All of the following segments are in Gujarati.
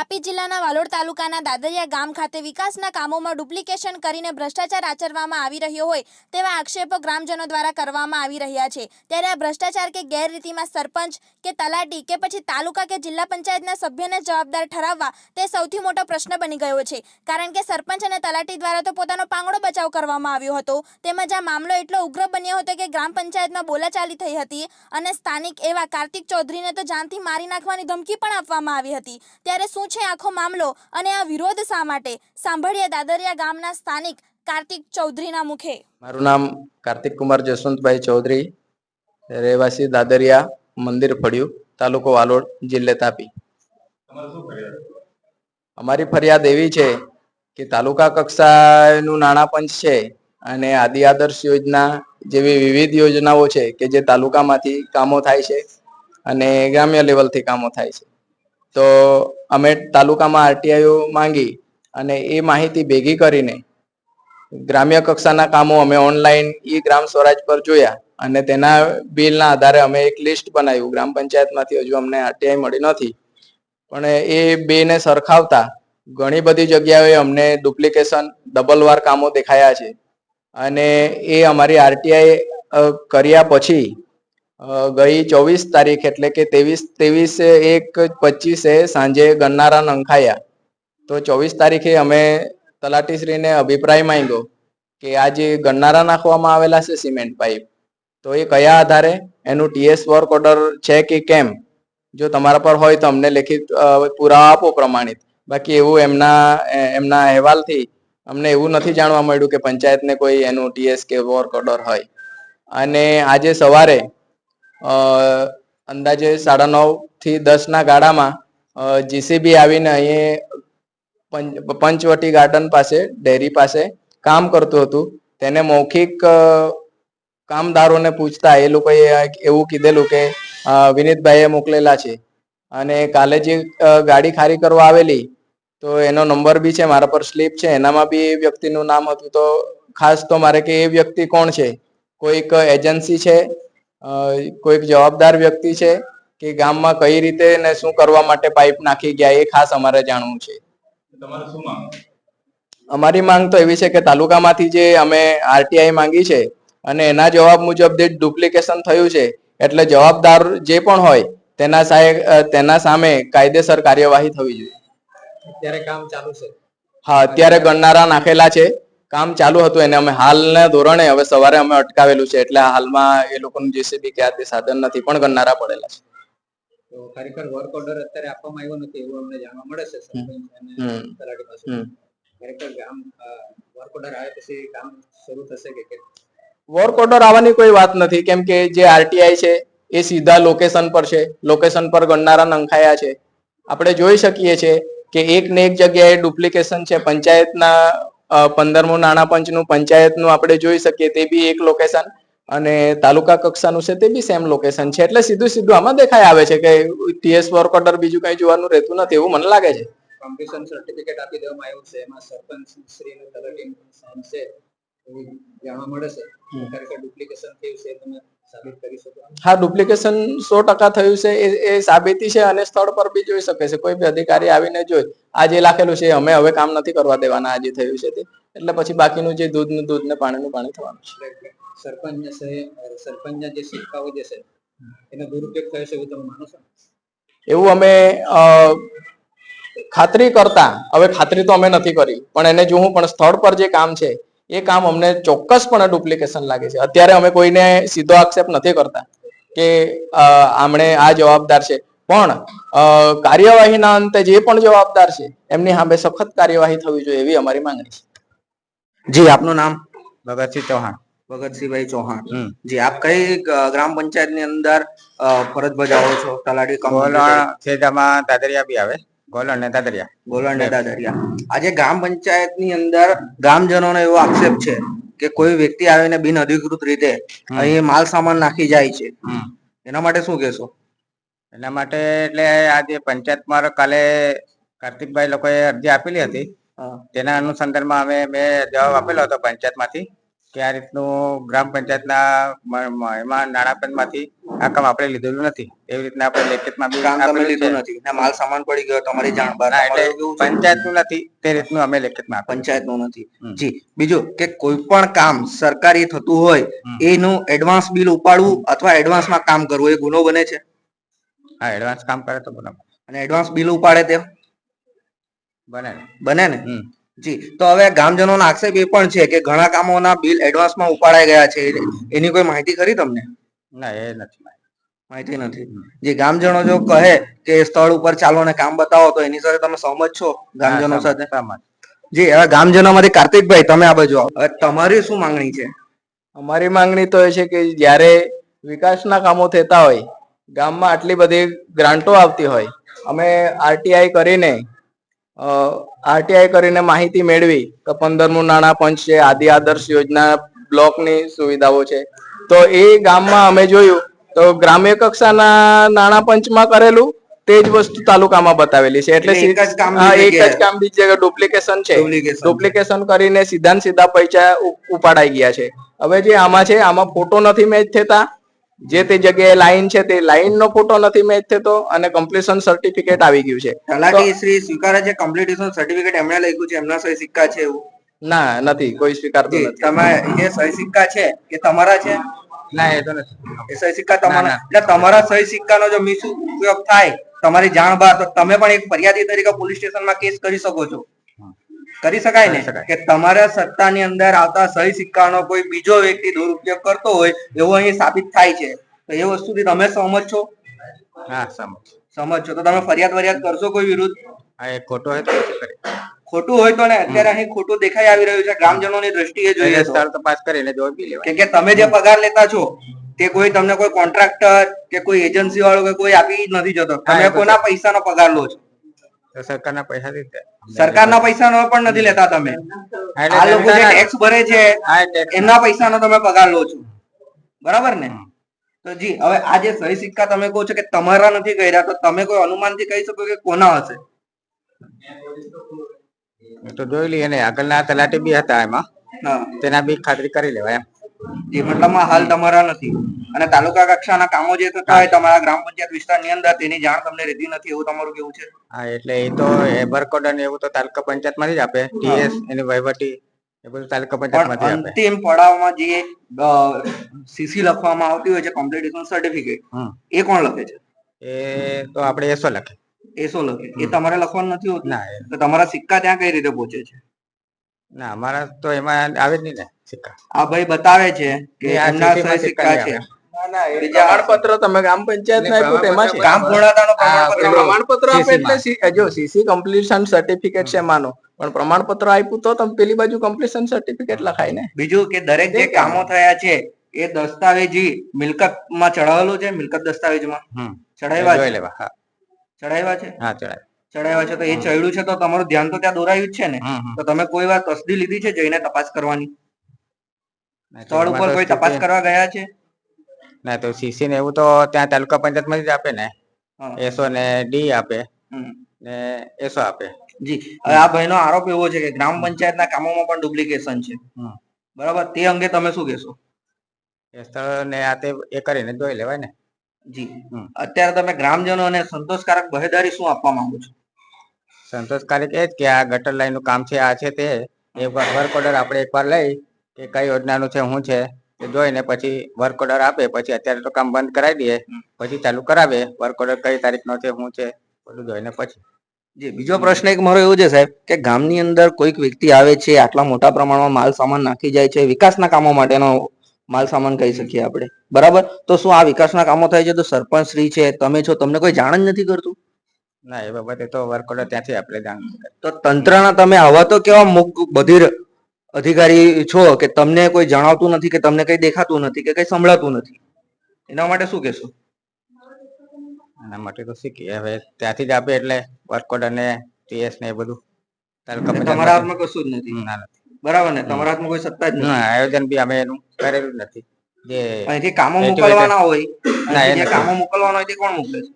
step તાપી જિલ્લાના વાલોડ તાલુકાના દાદરિયા ગામ ખાતે વિકાસના કામોમાં ડુપ્લિકેશન કરીને ભ્રષ્ટાચાર આચરવામાં આવી રહ્યો હોય તેવા આક્ષેપો ગ્રામજનો દ્વારા કરવામાં આવી રહ્યા છે. ત્યારે આ ભ્રષ્ટાચાર કે ગેરરીતિમાં સરપંચ કે તલાટી કે પછી તાલુકા કે જિલ્લા પંચાયતના સભ્યને જવાબદાર ઠરાવવા તે સૌથી મોટો પ્રશ્ન બની ગયો છે. કારણ કે સરપંચ અને તલાટી દ્વારા તો પોતાનો પાંગડો બચાવ કરવામાં આવ્યો હતો. તેમજ આ મામલો એટલો ઉગ્ર બન્યો હતો કે ગ્રામ પંચાયતમાં બોલાચાલી થઈ હતી અને સ્થાનિક એવા કાર્તિક ચૌધરીને તો જાનથી મારી નાખવાની ધમકી પણ આપવામાં આવી હતી. ત્યારે શું છે આખો મામલો અને આ વિરોધ શા માટે? સાંભળીએ દાદરિયા ગામના સ્થાનિક કાર્તિક ચૌધરીના મુખે. મારું નામ કાર્તિક કુમાર જસવંતભાઈ ચૌધરી. રહેવાસી દાદરિયા મંદિર ફળિયું, તાલુકો વાલોડ, જિલ્લે તાપી. અમારી ફરિયાદ એવી છે કે તાલુકા કક્ષાનું નાણાં પંચ છે અને આદિ આદર્શ યોજના જેવી વિવિધ યોજનાઓ છે કે જે તાલુકામાંથી કામો થાય છે અને ગ્રામ્ય લેવલથી કામો થાય છે. તો અમે તાલુકામાં આરટીઆઈઓ માંગી અને એ માહિતી ભેગી કરીને ગ્રામ્ય કક્ષાના કામો અમે ઓનલાઈન ઈ ગ્રામ સ્વરાજ પર જોયા અને તેના બિલના આધારે અમે એક લિસ્ટ બનાવ્યું. ગ્રામ પંચાયતમાંથી હજુ અમને આરટીઆઈ મળી નથી. પણ એ બેને સરખાવતા ઘણી બધી જગ્યાએ અમને ડુપ્લિકેશન, ડબલ વાર કામો દેખાયા છે. અને એ અમારી આરટીઆઈ કર્યા પછી ગઈ ચોવીસ તારીખ એટલે કે ત્રેવીસ, ત્રેવીસે એક પચીસે સાંજે ગન્નારા નંખાયા. તો ચોવીસ તારીખે અમે તલાટીશ્રીને અભિપ્રાય માંગ્યો કે આ જે ગન્નારા નાખવામાં આવેલા છે સિમેન્ટ પાઇપ. તો એ કયા આધારે? એનું ટીએસ વર્ક ઓર્ડર છે કે કેમ? જો તમારા પર હોય તો અમને લેખિત પુરાવા આપો પ્રમાણિત. બાકી એવું એમના એમના અહેવાલથી અમને એવું નથી જાણવા મળ્યું કે પંચાયતને કોઈ એનું ટીએસ કે વર્ક ઓર્ડર હોય. અને આજે સવારે અંદાજે સાડા નવથી દસ ના ગાળામાં જીસીબી આવીને અહીં પંચવટી ગાર્ડન પાસે, ડેરી પાસે કામ કરતું હતું. તેને મૌખિક કામદારોને પૂછતા એ લોકોએ એવું કીધેલું કે વિનીતભાઈએ મોકલેલા છે. અને કાલે જે ગાડી ખારી કરવા આવેલી, તો એનો નંબર બી છે, મારા પર સ્લીપ છે, એનામાં બી એ વ્યક્તિનું નામ હતું. તો ખાસ તો મારે કે એ વ્યક્તિ કોણ છે? કોઈક એજન્સી છે? કોઈક જવાબદાર વ્યક્તિ છે કે ગામમાં કઈ રીતે ને શું કરવા માટે પાઇપ નાખી ગયા એ ખાસ અમારે જાણવું છે. તમારે શું માંગ? અમારી માંગ તો એવી છે કે તાલુકામાંથી જે અમે આરટીઆઈ માંગી છે અને એના જવાબ મુજબ જે ડુપ્લિકેશન થયું છે એટલે જવાબદાર જે પણ હોય તેના સાહેબ તેના સામે કાયદેસર કાર્યવાહી થવી જોઈએ. અત્યારે કામ ચાલુ છે. હા અત્યારે ગણનારા નાખેલા છે. કામ ચાલુ હતું એને અમે હાલના ધોરણે હવે સવારે અમે અટકાવેલું છે. એટલે હાલમાં એ લોકોનું જેસીબી કે આ તે સાધન નથી પણ ગણનારા પડેલા છે. તો ખરેખર વર્ક ઓર્ડર અત્યારે આપવામાં આવ્યો નથી એવું અમને જાણવા મળે છે. તલાટી પાસે ખરેખર ગામ વર્ક ઓર્ડર આવે પછી કામ શરૂ થશે કે કેમ? વર્ક ઓર્ડર આવવાની કોઈ વાત નથી. કેમ કે જે આરટીઆઈ છે એ સીધા લોકેશન પર છે. લોકેશન પર ગણનારા નંખાયા છે. આપણે જોઈ શકીએ છીએ કે એક ને એક જગ્યાએ ડુપ્લિકેશન છે. પંચાયતના પંદરમું નાણાં પંચનું પંચાયતનું આપણે જોઈ શકીએ તે બી એક લોકેશન અને તાલુકા કક્ષાનું છે તે બી સેમ લોકેશન છે. એટલે સીધું સીધું આમાં દેખાઈ આવે છે કે ટીએસ વર્ક ઓર્ડર બીજું કઈ જોવાનું રહેતું નથી એવું મને લાગે છે. કોમ્પિટિશન સર્ટિફિકેટ આપી દેવામાં આવ્યું છે એમાં સરપંચ શ્રી અને તલાટી છે. જાણવા મળે છે. ખરેખર ડુપ્લિકેશન થયું છે તમે હા ડુપ્લિકેશન સો ટકા થયું છે એ સાબિતી છે અને સ્થળ પર બી જોઈ શકે છે. કોઈ બી અધિકારી આવીને જોઈ આ જે લખેલું છે અમે હવે કામ નથી કરવા દેવાના આ જે થયું છે તે. એટલે પછી બાકીનું જે દૂધનું દૂધ ને પાણીનું પાણી થવાનું છે. એટલે સરપંચને છે સરપંચના જે સિક્કાઓ જે છે એનો દુરુપયોગ થયો છે એવું તમે માનો છો? એવું અમે ખાતરી કરતા. હવે ખાતરી તો અમે નથી કરી પણ એને જોવું પણ સ્થળ પર જે કામ છે એ કામ અમને ચોક્કસપણે ડુપ્લિકેશન લાગે છે. અત્યારે અમે કોઈને સીધો આક્ષેપ નથી કરતા કે આમણે આ જવાબદાર છે. પણ કાર્યવાહીના અંતે જે પણ જવાબદાર છે એમની સામે સખત કાર્યવાહી થવી જોઈએ એવી અમારી માંગણી છે. જી આપનું નામ? ભગતસિંહ ચૌહાણ. ભગતસિંહભાઈ ચૌહાણ. જી આપ કઈ ગ્રામ પંચાયતની અંદર ફરજ બજાવો છો? તલાટી કમ ગોલણ દાદરિયા બી આવે. ગોલણ ને દાદરિયા ગોલણ ને દાદરિયા આજે ગ્રામ પંચાયતની અંદર ગ્રામજનોનો એવો આક્ષેપ છે કે કોઈ વ્યક્તિ આવીને બિન અધિકૃત રીતે અહીં માલ સામાન નાખી જાય છે. એના માટે શું કહેશો? એના માટે એટલે આજે પંચાયતમાં કાલે કાર્તિકભાઈ લોકોએ અરજી આપેલી હતી. તેના તેના અનુસંધાનમાં અમે મેં જવાબ આપેલો હતો પંચાયતમાંથી. કે આ રીતનું ગ્રામ પંચાયતના એમાં નાણાપંચમાંથી આ કામ આપણે લીધેલું નથી. એવી રીતના આપણે લેખિતમાં કામ તમે લીધું નથી. માલ સામાન પડી ગયો તમારી જાણ એટલે? પંચાયતનું નથી તે રીતનું અમે લેખિતમાં પંચાયતનું પંચાયતનું નથી. જી બીજું કે કોઈ પણ કામ સરકારી થતું હોય એનું એડવાન્સ બિલ ઉપાડવું અથવા એડવાન્સમાં કામ કરવું એ ગુનો બને છે? હા એડવાન્સ કામ કરે તો બરાબર. અને એડવાન્સ બિલ ઉપાડે તે બને. બને ને? હમ. જી તો હવે ગામજનોનો આક્ષેપ એ પણ છે કે ઘણા કામોના બિલ એડવાન્સમાં ઉપાડાઈ ગયા છે. એની કોઈ માહિતી ખરી તમને? ના એ નથી માહિતી. નથી. જે ગામજનો જો કહે કે સ્થળ ઉપર ચાલો ને કામ બતાવો તો એની સાથે તમે સહમત છો ગામજનો સાથે. જી હવે ગામજનોમાંથી કાર્તિકભાઈ તમે આ બાજુ હવે તમારી શું માંગણી છે? અમારી માંગણી તો એ છે કે જ્યારે વિકાસના કામો થતા હોય ગામમાં આટલી બધી ગ્રાન્ટો આવતી હોય અમે આરટીઆઈ કરીને આરટીઆઈ કરીને માહિતી મેળવી કે પંદરમું નાણાં પંચ છે આદિ આદર્શ યોજના બ્લોકની સુવિધાઓ છે. તો એ ગામમાં અમે જોયું તો ગ્રામ્ય કક્ષાના નાણાં પંચમાં કરેલું તે જ વસ્તુ તાલુકામાં બતાવેલી છે. એટલે એક જ કામ બીજી જગ્યાએ. ડુપ્લિકેશન છે. ડુપ્લિકેશન. કરીને સીધા ને સીધા પૈસા ઉપાડાઈ ગયા છે. હવે જે આમાં છે આમાં ફોટો નથી મેચ થતા. જે તે જગ્યાએ લાઈન છે તે લાઈન નો ફોટો નથી મેચ થતો અને કમ્પ્લીશન સર્ટિફિકેટ આવી ગયું છે. તલાટી શ્રી સ્વીકારે છે કમ્પ્લીટેશન સર્ટિફિકેટ એમણે લખ્યું છે એમના સહી સિક્કા છે એવું? ના નથી કોઈ સ્વીકારતું નથી. તમે એ સહી સિક્કા છે? એ તમારા છે? ના એ તો નથી. એ સહી સિક્કા તમારા એટલે તમારા સહી સિક્કાનો જો મિસ ઉપયોગ થાય તમારી જાણ બહાર તો તમે પણ એક ફરિયાદી તરીકે પોલીસ સ્ટેશનમાં કેસ કરી શકો છો. કરી શકાય ને? કે તમારા સત્તાની અંદર આવતા સહી સિક્કાનો કોઈ બીજો વ્યક્તિ દુરુપયોગ કરતો હોય એવું અહીં સાબિત થાય છે. તો એ વસ્તુથી તમે સહમત છો? હા સહમત છો. તો તમે ફરિયાદ વરિયાદ કરશો કોઈ વિરુદ્ધ? હા એ ખોટું હોય તો ખોટું હોય તો ને અત્યારે અહીં ખોટું દેખાઈ આવી રહ્યું છે. ગ્રામજનોની દ્રષ્ટિએ જોઈએ તો. તપાસ કરીને જોઈ લેવાય. કે તમે જે પગાર લેતા છો તે કોઈ તમને કોઈ કોન્ટ્રાક્ટર કે કોઈ એજન્સી વાળો કે કોઈ આપી નથી જતો. તમે કોના પૈસાનો પગાર લો છો? સરકારના પૈસાથી. સરકારના પૈસાનો પણ નથી લેતા તમે. આ લોકો જે ટેક્સ ભરે છે. એમના પૈસાનો તમે પગાર લો છો. બરાબર ને? તો જી હવે આ જે સહી સિક્કા તમે કહો છો કે તમારા નથી કર્યા તો તમે કોઈ અનુમાનથી કહી શકો કે કોના હશે? તો જોઈ લઈએ ને આગળના તલાટી બી હતા એમાં. તેના બી ખાતરી કરી લેવાય એમ. જે મતલબમાં હાલ તમારા નથી. અને તાલુકા કક્ષાના કામો જે થતા હોય તમારા ગ્રામ પંચાયત વિસ્તારની અંદર તેની જાણ તમને રહેતી નથી એવું તમારું કેવું છે? હા એટલે એ તો એબરકોડ બરકોડ અને એવું તો તાલુકા પંચાયતમાંથી જ આપે. ટીએસ એની વહીવટી એ બધું તાલુકા પંચાયતમાંથી આપે. અંતિમ પડાવમાં જે સીસી લખવામાં આવતી હોય છે કોમ્પિટિશન સર્ટિફિકેટ એ કોણ લખે છે? એ તો આપણે એસો લખે. એ શું લખે. એ તમારે લખવાનું નથી હોતું? ના તો તમારા સિક્કા ત્યાં કઈ રીતે પહોંચે છે? ના અમારા તો એમાં આવે જ નહીં ને સિક્કા. આ ભાઈ બતાવે છે કે એમના સહી સિક્કા છે. નહીં ના, ના, એ બીજા- પ્રમાણપત્ર તમે ગ્રામ પંચાયત એટલે આપ્યું તેમાં છે. કામ પૂર્ણતાનો પ્રમાણપત્ર આપે એટલે જો સીસી કમ્પ્લીશન સર્ટિફિકેટ છે માનો. પણ પ્રમાણપત્ર આપ્યું તો તમે પેલી બાજુ કમ્પ્લીશન સર્ટિફિકેટ લખાય ને. બીજું કે દરેક જે કામો થયા છે એ દસ્તાવેજી મિલકતમાં ચડાવેલું છે મિલકત દસ્તાવેજમાં? હમ. ચડાવ્યા છે? લેવા ચડાવ્યા છે? હા ચડાય ચડાવ્યા છે તો એ ચડ્યું છે તો તમારું ધ્યાન તો ત્યાં દોરાયું જ છે ને. તો તમે કોઈ વાર તસદી લીધી છે જઈને તપાસ કરવાની? સ્થળ ઉપર કોઈ તપાસ કરવા ગયા છે? ના તો સીસી ને એવું તો ત્યાં તાલુકા પંચાયતમાંથી જ આપે ને. એસો ને ડી આપે. ને એસો આપે. જી. હવે આ ભાઈનો આરોપ એવો છે કે ગ્રામ પંચાયતના કામોમાં પણ ડુપ્લિકેશન છે. બરાબર? તે અંગે તમે શું કહેશો? એ સ્થળ ને આ તે એ કરીને જોઈ લેવાય ને. જી. અત્યારે તમે ગ્રામજનો અને સંતોષકારક બહેદારી શું આપવા માંગો છો? સંતોષકારક એ જ કે આ ગટર લાઈનનું કામ છે આ છે તે. એ વર્ક ઓર્ડર આપણે એકવાર લઈ કે કઈ યોજનાનું છે શું છે એ જોઈને પછી વર્ક ઓર્ડર આપે. પછી અત્યારે તો કામ બંધ કરાવી દઈએ. પછી ચાલુ કરાવે. વર્ક ઓર્ડર કઈ તારીખનો છે શું છે બધું જોઈને પછી. જી બીજો પ્રશ્ન એક મારો એવું છે સાહેબ કે ગામની અંદર કોઈક વ્યક્તિ આવે છે આટલા મોટા પ્રમાણમાં માલ સામાન નાખી જાય છે વિકાસના કામો માટેનો માલ સામાન કહી શકીએ આપણે. બરાબર? તો શું આ વિકાસના કામો થાય છે? તો સરપંચ શ્રી છે તમે છો તમને કોઈ જાણ જ નથી કરતું? ના એ બાબતે તો વર્ક ઓર્ડર ત્યાંથી આપણે જાણ. તો તંત્રના તમે આવા તો કેવા મુક બધી અધિકારી છો કે તમને કોઈ જણાવતું નથી કે તમને કઈ દેખાતું નથી કે કઈ સંભળાતું નથી એના માટે શું કહેશો એના માટે તો શીખીએ હવે ત્યાંથી જ આપે એટલે વર્ક ઓર્ડર ને ટીએસ ને એ બધું તમારા હાથમાં કશું જ નથી ના નથી. બરાબર ને તમારા હાથમાં કોઈ સત્તા જ નથી આયોજન બી અમે એનું કરેલું નથી જે અહીંથી કામો. મોકલવાના હોય. કામો મોકલવાના હોય તે કોણ મોકલે છે.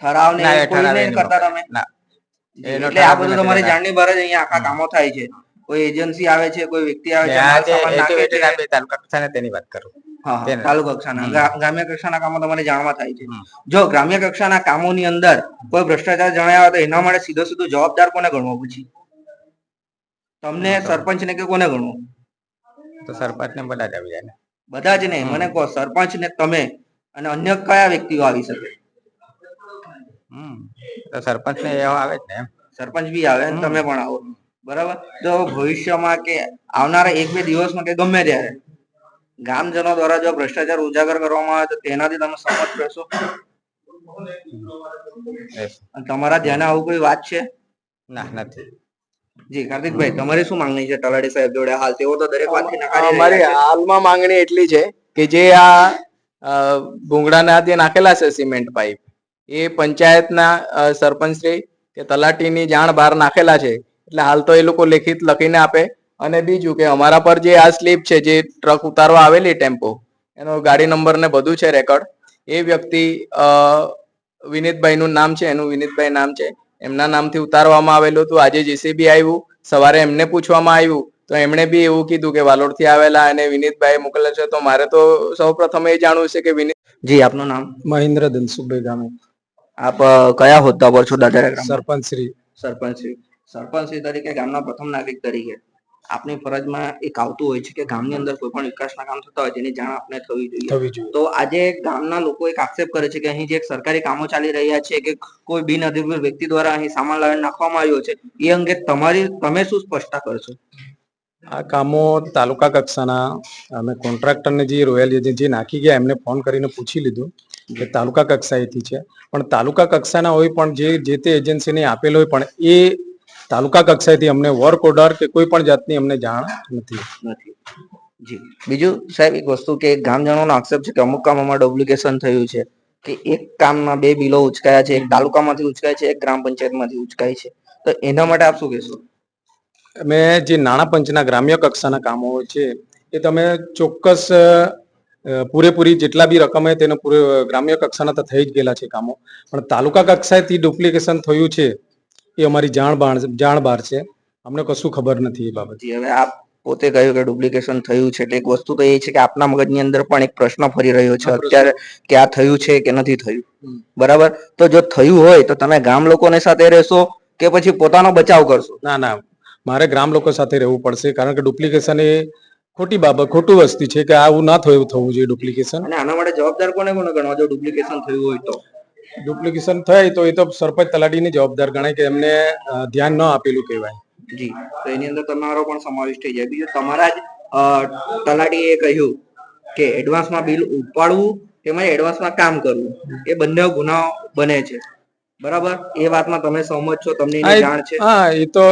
ઠરાવ ને કોઈ નહીં કરતા તમે? એટલે આ બધું તમારી જાણની બહાર જ અહીંયા આખા કામો થાય છે. કોઈ એજન્સી આવે છે કોઈ વ્યક્તિ આવે છે તાલુકા કક્ષાને તેની વાત કરું. તાલુકા કક્ષાના. ગ્રામ્ય કક્ષાના કામો તમારે જાણવા થાય છે. જો ગ્રામ્ય કક્ષાના કામોની અંદર કોઈ ભ્રષ્ટાચાર જણાયા તો એના માટે સીધો સીધો જવાબદાર કોને ગણવો પછી? તમને સરપંચ. ને કે કોને ગણવું? તો સરપંચ ને બધા જ આવી જાય બધા જ નહીં. મને કહો સરપંચ ને તમે અને અન્ય કયા વ્યક્તિઓ આવી શકે? તો સરપંચ ને એવો આવે જ ને એમ. સરપંચ બી આવે અને તમે પણ આવો. બરાબર? તો ભવિષ્યમાં કે આવનારા એક બે દિવસમાં કે ગમે ત્યારે ગામજનો દ્વારા જો ભ્રષ્ટાચાર ઉજાગર કરવામાં આવે તો તેનાથી તમે સંમત રહેશો? અને તમારા ધ્યાને આવું કોઈ વાત છે? ના નથી. જી કાર્તિકભાઈ તમારી શું માંગણી છે? તલાટી સાહેબ જોડે હાલ તેઓ તો દરેક વાતથી નકારી અમારી હાલમાં માંગણી એટલી છે કે જે આ ભૂંગળાના જે નાખેલા છે સિમેન્ટ પાઇપ એ પંચાયતના સરપંચ સરપંચશ્રી કે તલાટીની જાણ બહાર નાખેલા છે. એટલે હાલ તો એ લોકો લેખિત લખીને આપે. અને બીજું કે અમારા પર જે આ સ્લીપ છે જે ટ્રક ઉતારવા આવેલી ટેમ્પો એનો ગાડી નંબર ને બધું છે રેકોર્ડ. એ વ્યક્તિ વિનીતભાઈનું નામ છે એનું વિનીતભાઈ નામ છે. એમના નામથી ઉતારવામાં આવેલું હતું. આજે જેસીબી આવ્યું. સવારે એમને પૂછવામાં આવ્યું. તો એમણે બી એવું કીધું કે વાલોડથી આવેલા અને વિનીતભાઈ મોકલે છે. તો મારે તો સૌ પ્રથમ એ જાણવું છે કે વિનીત જી આપનું નામ? મહેન્દ્ર ધનસુખભાઈ ગામે. આપ કયા હોદ્દા પર છો દાદા સરપંચ શ્રી. સરપંચ શ્રી. સરપંચ શ્રી તરીકે ગામના પ્રથમ નાગરિક તરીકે. આપની ફરજમાં એક આવતું હોય છે કે ગામની અંદર કોઈ પણ વિકાસના કામ થતા હોય જેની જાણ આપને થવી જોઈએ. તો આજે ગામના લોકો એક આક્ષેપ કરે છે કે અહીં જે સરકારી કામો ચાલી રહ્યા છે કે કોઈ બિનઅધિકૃત વ્યક્તિ દ્વારા અહીં સામાન લાવી નાખવામાં આવ્યો છે એ અંગે તમારી તમે શું સ્પષ્ટતા કરશો આ કામો તાલુકા કક્ષાના અમે કોન્ટ્રાક્ટરને જે રોયલ જે નાખી ગયા, એમને ફોન કરીને પૂછી લીધું કે તાલુકા કક્ષાએથી છે. પણ તાલુકા કક્ષાના હોય પણ જે જે તે એજન્સીને આપેલ હોય પણ એ તાલુકા કક્ષાએથી અમને વર્ક ઓર્ડર કે કોઈ પણ જાતની અમને જાણ નથી. નથી. જી. બીજું સાહેબ એક વસ્તુ કે ગામજનોનો આક્ષેપ છે કે અમુક કામોમાં ડુપ્લિકેશન થયું છે, કે એક કામમાં બે બિલો ઉચકાયા છે, એક તાલુકામાંથી ઉચકાય છે, એક ગ્રામ પંચાયતમાંથી ઉચકાય છે. તો એના માટે આપ શું કહેશો? અમે જે નાણાં પંચના ગ્રામ્ય કક્ષાના કામો છે એ તમે ચોક્કસ પૂરેપૂરી જેટલા બી રકમ હોય તેનો પૂરે ગ્રામ્ય કક્ષાના તો થઈ જ ગયેલા છે કામો. પણ તાલુકા કક્ષાએથી ડુપ્લિકેશન થયું છે એ અમારી જાણ બાણ જાણ બહાર છે. અમને કશું ખબર નથી એ બાબતે. હવે આપ પોતે કહ્યું કે ડુપ્લિકેશન થયું છે એટલે એક વસ્તુ તો એ છે કે આપના મગજની અંદર પણ એક પ્રશ્ન ફરી રહ્યો છે અત્યારે કે આ થયું છે કે નથી થયું? બરાબર? તો જો થયું હોય તો તમે ગામ લોકોને સાથે રહેશો કે પછી પોતાનો બચાવ કરશો? ના ના. મારે ગ્રામ લોકો સાથે રહેવું પડશે કારણ કે ડુપ્લિકેશન એ ખોટી બાબત ખોટું વસ્તુ છે કે આવું ના થયું થવું જોઈએ ડુપ્લિકેશન. અને આના માટે જવાબદાર કોને કોને ગણવા? જો ડુપ્લિકેશન થયું હોય તો. ડુપ્લિકેશન થાય તો એ તો સરપંચ તલાટીની જવાબદાર ગણાય કે એમને ધ્યાન ન આપેલું કહેવાય. જી. તો એની અંદર તમારો પણ સમાવેશ થઈ જાય. બીજું તમારા જ તલાટીએ કહ્યું કે એડવાન્સમાં બિલ ઉપાડવું તેમજ એડવાન્સમાં કામ કરવું. એ બંને ગુનાઓ બને છે. બરાબર? એ વાતમાં તમે સહમત છો તમને એ- જાણ છે? હા એ તો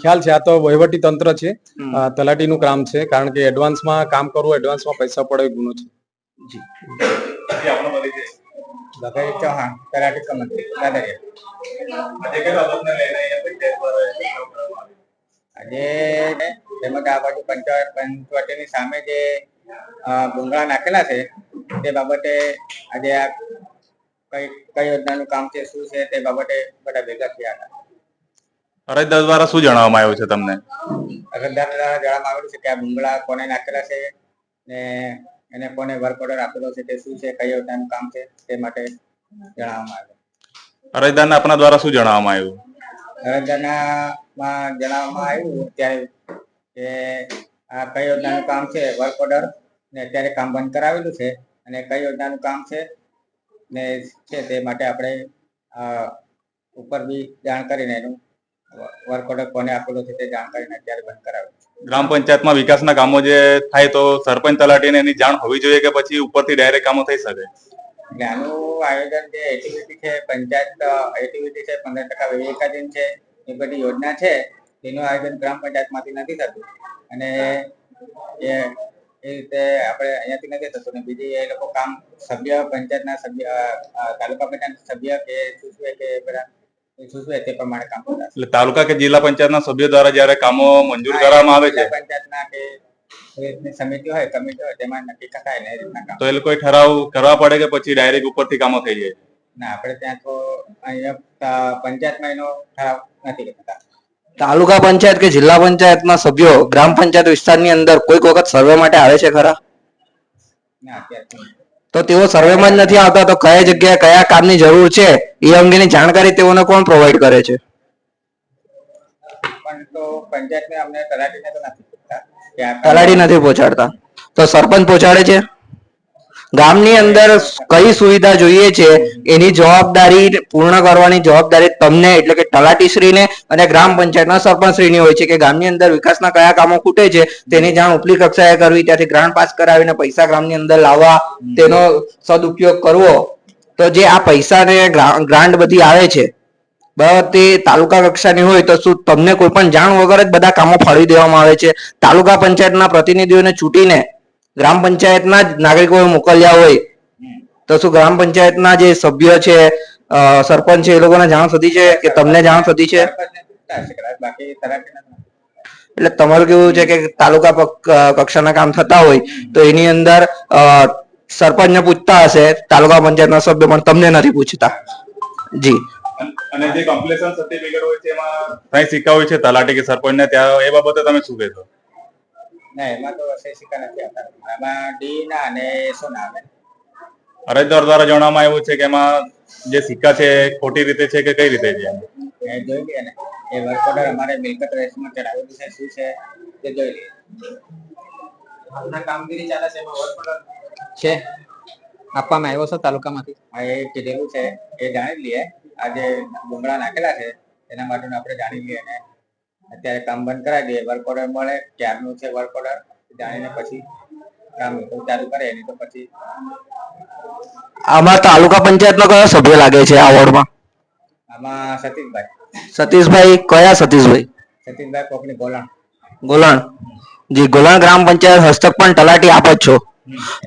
ખ્યાલ છે આ તો વહીવટી તંત્ર છે. તલાટીનું કામ છે કારણ કે એડવાન્સમાં કામ કરવું એડવાન્સમાં પૈસા પડે ગુનો છે. જી. લગાઈ ચૌહાણ તલાટી કમ આજે તેમજ આ બાજુ પંચાયત પંચવટીની સામે જે ભૂંગળા નાખેલા છે તે બાબતે આજે આ કઈ કઈ યોજનાનું કામ છે શું છે તે બાબતે બધા ભેગા થયા હતા. અરજદાર દ્વારા શું જણાવવામાં આવ્યું છે તમને? અરજદાર દ્વારા જણાવવામાં આવેલું છે કે આ ભૂંગળા કોને નાખેલા છે ને એને કોને વર્ક ઓર્ડર આપેલો છે તે શું છે કઈ યોજનાનું કામ છે તે માટે જણાવવામાં આવ્યું. અરજદારના આપણા દ્વારા શું જણાવવામાં આવ્યું? અરજદારમાં જણાવવામાં આવ્યું ત્યારે કે આ કઈ યોજનાનું કામ છે વર્ક ઓર્ડર ને અત્યારે કામ બંધ કરાવેલું છે અને કઈ યોજનાનું કામ છે ને છે તે માટે આપણે ઉપર બી જાણ કરીને એનું વર્ક ઓર્ડર કોને આપેલો છે તે જાણ કરીને અત્યારે બંધ કરાવ્યું ગ્રામ પંચાયતમાં વિકાસના કામો જે થાય તો સરપંચ તલાટીને એની જાણ હોવી જોઈએ કે પછી ઉપરથી ડાયરેક્ટ કામો થઈ શકે? એટલે આનું આયોજન જે એક્ટિવિટી છે પંચાયત એક્ટિવિટી છે પંદર ટકા વિવેકાધીન છે એ બધી યોજના છે તેનું આયોજન ગ્રામ પંચાયતમાંથી નથી થતું. અને એ એ રીતે આપણે અહીંયાથી નથી થતું. ને બીજી એ લોકો કામ સભ્ય પંચાયતના સભ્ય તાલુકા પંચાયત સભ્ય કે સૂચવે કે બધા સૂચવે તે પ્રમાણે કામ કરતા એટલે તાલુકા કે જિલ્લા પંચાયતના સભ્યો દ્વારા જ્યારે કામો મંજૂર કરવામાં આવે છે પંચાયતના કે સમિતિ હોય કમિટી હોય તેમાં નક્કી થાય ને એ રીતના કામ. તો એ લોકોએ ઠરાવ કરવા પડે કે પછી ડાયરેક્ટ ઉપરથી કામો થઈ જાય? ના આપણે ત્યાં તો અહીંયા પંચાયતમાં એનો ઠરાવ નથી કરતા. તાલુકા પંચાયત કે જિલ્લા પંચાયતના સભ્યો ગ્રામ પંચાયત વિસ્તારની અંદર કોઈક વખત સર્વે માટે આવે છે ખરા? તો તેઓ સર્વેમાં જ નથી આવતા તો કયા જગ્યાએ કયા કામની જરૂર છે? એ અંગેની જાણકારી તેઓને કોણ પ્રોવાઈડ કરે છે? તલાટી નથી પહોંચાડતા. તો સરપંચ પહોંચાડે છે? ગામની અંદર કઈ સુવિધા જોઈએ છે, એની જવાબદારી પૂર્ણ કરવાની જવાબદારી તમને, એટલે કે તલાટીશ્રીને અને ગ્રામ પંચાયતના સરપંચશ્રીની હોય છે કે ગામની અંદર વિકાસના કયા કામો ખૂટે છે, તેની જાણ ઉપલી કક્ષાએ કરવી, ત્યાંથી ગ્રાન્ટ પાસ કરાવીને પૈસા ગ્રામની અંદર લાવવા, તેનો સદુપયોગ કરવો. તો જે આ પૈસાને ગ્રાન્ટ બધી આવે છે, બરાબર, તે તાલુકા કક્ષાની હોય તો શું તમને કોઈ પણ જાણ વગર જ બધા કામો ફાળવી દેવામાં આવે છે? તાલુકા પંચાયતના પ્રતિનિધિઓને ચૂંટીને ગ્રામ પંચાયતના જ નાગરિકોએ મોકલ્યા હોય, તો શું ગ્રામ પંચાયતના જે સભ્ય છે સરપંચ છે, એ લોકોને જાણ થતી છે કે તમને જાણ થતી છે. એટલે તમારું કેવું છે કે તાલુકા કક્ષાના કામ થતા હોય, તો એની અંદર સરપંચને પૂછતા હશે, તાલુકા પંચાયતના સભ્ય પણ તમને નથી પૂછતા. જી. અને જે કમ્પ્લેશન સર્ટિફિકેટ હોય છે, એમાં સહી સિક્કા હોય છે, તલાટી કે સરપંચને, ત્યાં એ બાબતે તમે શું કહેશો? ના એમાં તો સિક્કા નથી આવતા આમાં ડી ના અને એસો ના આવે. અરજદાર દ્વારા જણાવવામાં આવ્યું છે કે એમાં જે સિક્કા છે ખોટી રીતે છે કે કઈ રીતે છે એ જોઈ લઈએ ને. એ વર્ક ઓર્ડર અમારે મિલકત રજિસ્ટરમાં ચડાવેલું છે શું છે તે જોઈ લઈએ. હાલના કામગીરી ચાલે છે એમાં વર્ક order છે. આપવામાં આવ્યો છે તાલુકામાંથી. આ એ કીધેલું છે. એ જાણી લઈએ. આજે જે નાખેલા છે. એના માટેનું આપણે જાણી લઈએ ને. અત્યારે કામ બંધ કરાવી દઈએ. વર્ક ઓર્ડર મળે ક્યારનું છે વર્ક ઓર્ડર જાણીને પછી કામ ચાલુ કરે એની તો પછી આમાં તાલુકા પંચાયતનો કયો સભ્ય લાગે છે આ વોર્ડમાં? આમાં સતીશભાઈ. સતીશભાઈ કયા સતીશભાઈ? સતીશભાઈ કોકની ગોલાણ. ગોલાણ. જી ગોલાણ ગ્રામ પંચાયત હસ્તક પણ તલાટી આપ જ છો.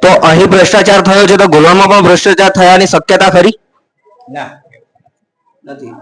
તો અહીં ભ્રષ્ટાચાર થયો છે તો ગોલાણમાં પણ ભ્રષ્ટાચાર થયાની શક્યતા ખરી? ના. નથી.